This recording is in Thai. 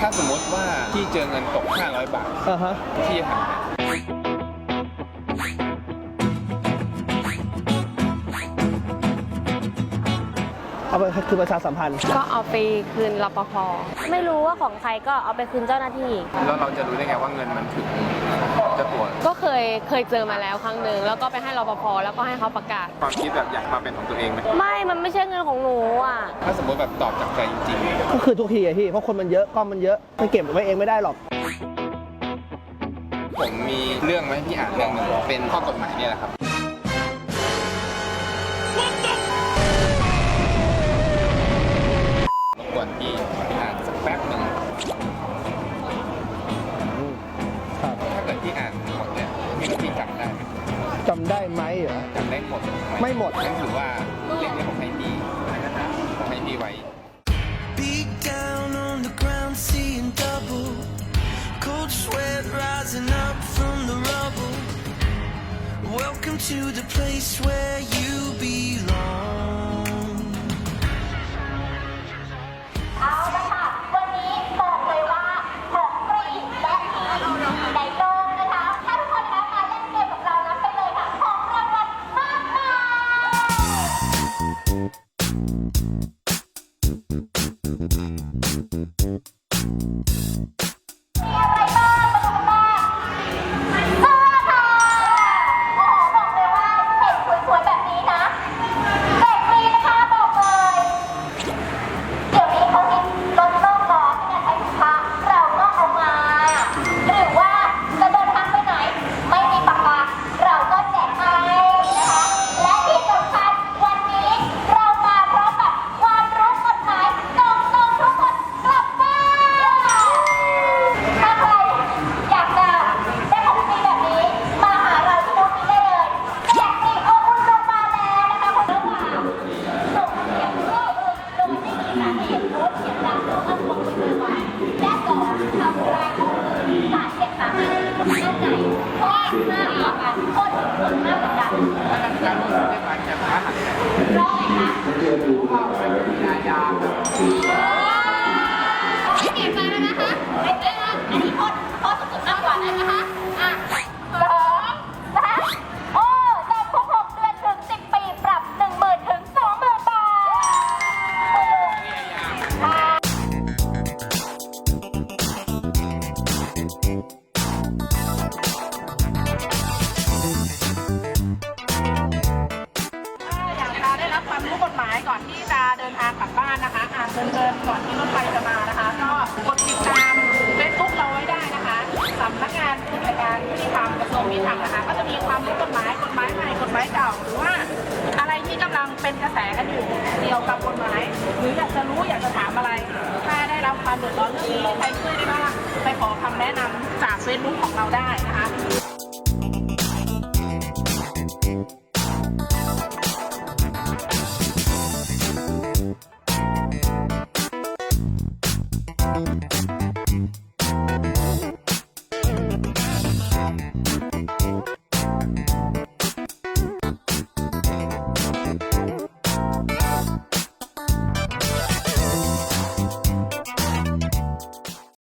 ถ้าสมมติว่าพี่เจอเงินตก 500 บาท อ่าฮะพี่จะทำไงเอาไปคือประชาสัมพันธ์ ก็เอาไปคืนรปภไม่รู้ว่าของใครก็เอาไปคืนเจ้าหน้าที่ แล้วเราจะรู้ได้ไงว่าเงินมันถึงเจะตัวก็เคยเคยเจอมาแล้วครั้งหนึ่งแล้วก็ไปให้รปภแล้วก็ให้เขาประกาศ ความคิดแบบอยากมาเป็นของตัวเองไหมไม่ มันไม่ใช่เงินของหนูอะ ถ้าสมมติแบบตอบจากใจจริงก็คือทุกทีอะพี่เพราะคนมันเยอะกล้องมันเยอะมันเก็บไว้เองไม่ได้หรอก ๆ ผมมีเรื่องมาให้พี่อ่านเรื่องหนึ่งเป็นข้อกฎหมายเนี่ยแหละครับ รบกวนพี่ ได้ไหมเหรอ จำได้หมด ไม่หมด งั้นถือว่าเรื่องนี้ผมให้พี่ผมให้พี่ไว้ Beat down on the ground, seeing double. Cold sweat rising up from the rubble. Welcome to the place where you belong. มากกันข้อหนึ่งคนห้ามต่อกันถ้ากการรู้ได้บา ก่อนที่รถไฟจะมานะคะ ก็กดติดตามเฟซบุ๊กเราไว้ได้นะคะสำนักงานกิจการยุติธรรมกระทรวงยุติธรรมนะคะ ก็จะมีความรู้กฎหมายกฎหมายใหม่กฎหมายเก่าหรือว่าอะไรที่กำลังเป็นกระแสกันอยู่เกี่ยวกับกฎหมายหรืออยากจะรู้อยากจะถามอะไร ถ้าได้รับความเดือดร้อนเรื่องนี้ใครช่วยได้บ้างไปขอคำแนะนำจากเฟซบุ๊กของเราได้นะคะ